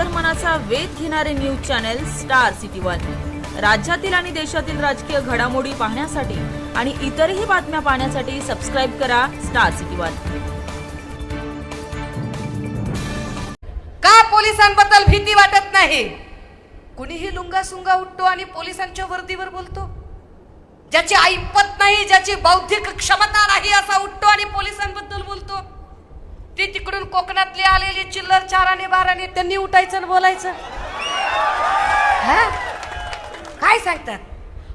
अंतर्मनाचा वेध घेणारे news channel star city one. राज्यातील आणि देशातील राजकीय घडामोडी पाहण्यासाठी आणि इतरही बातम्या पाहण्यासाठी सबस्क्राईब करा स्टार सिटी वन. का पोलिसांबद्दल भीती वाटत नाही? कुणीही लुंगा सुंगा उठतो आणि पोलिसांच्या वर्दीवर बोलतो? ज्याची ऐपत नाही ज्याची बौद्धिक क्षमता नाही असा उठतो आणि पोलिसांबद्दल बोलतो ती तिकडून आलेली चिल्लर चाराने बाराने त्यांनी उठायचं आणि बोलायचं. हा? काय सांगतात?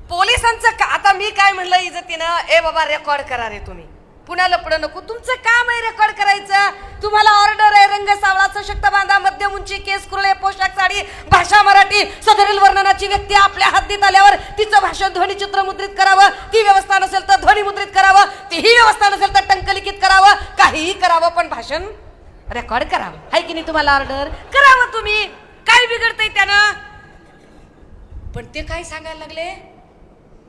पोलिसांचं का आता मी काय म्हणलं इजतीनं ए बाबा रेकॉर्ड करा रे तुम्ही. पुण्याला पुढे नको. तुमचं काम आहे रेकॉर्ड करायचं. तुम्हाला ऑर्डर आहे रंग सावळा सशक्त बांधा मध्यम उंची केस कुरळे पोशाख साडी भाषा मराठी. सदरील वर्णनाची व्यक्ती आपल्या हद्दीत आल्यावर तिचं भाषण ध्वनिचित्र मुद्रित करावं. ती व्यवस्था नसेल तर ध्वनी मुद्रित करावं. तीही व्यवस्था नसेल तर टंकलिखित करावं. काहीही करावं पण भाषण रेकॉर्ड करावं आहे की नाही तुम्हाला ऑर्डर करावं हो तुम्ही. काय बिघडतंय त्यानं? पण ते काय सांगायला लागले?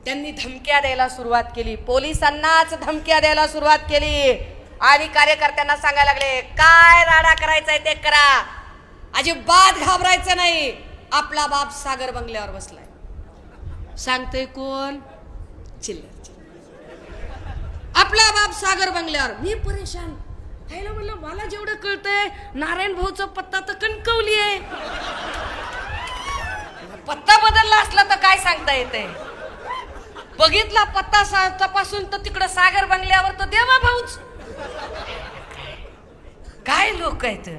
त्यांनी धमक्या द्यायला सुरुवात केली. पोलिसांनाच धमक्या द्यायला सुरुवात केली. आणि कार्यकर्त्यांना सांगायला लागले काय राडा करायचाय आहे ते करा. अजिबात घाबरायचं नाही. आपला बाप सागर बंगल्यावर बसलाय. सांगतोय कोण? चिल्लर. आपला बाप सागर बंगल्यावर. मी परेशान. हॅलो म्हणलं मला जेवढं कळतंय नारायण भाऊचा पत्ता तर कणकवली आहे. पत्ता बदलला असला तर काय सांगता येते बघितला पत्ता सा- तपासून तर तिकडं सागर बंगल्यावर तर देवा भाऊच. काय लोक आहेत?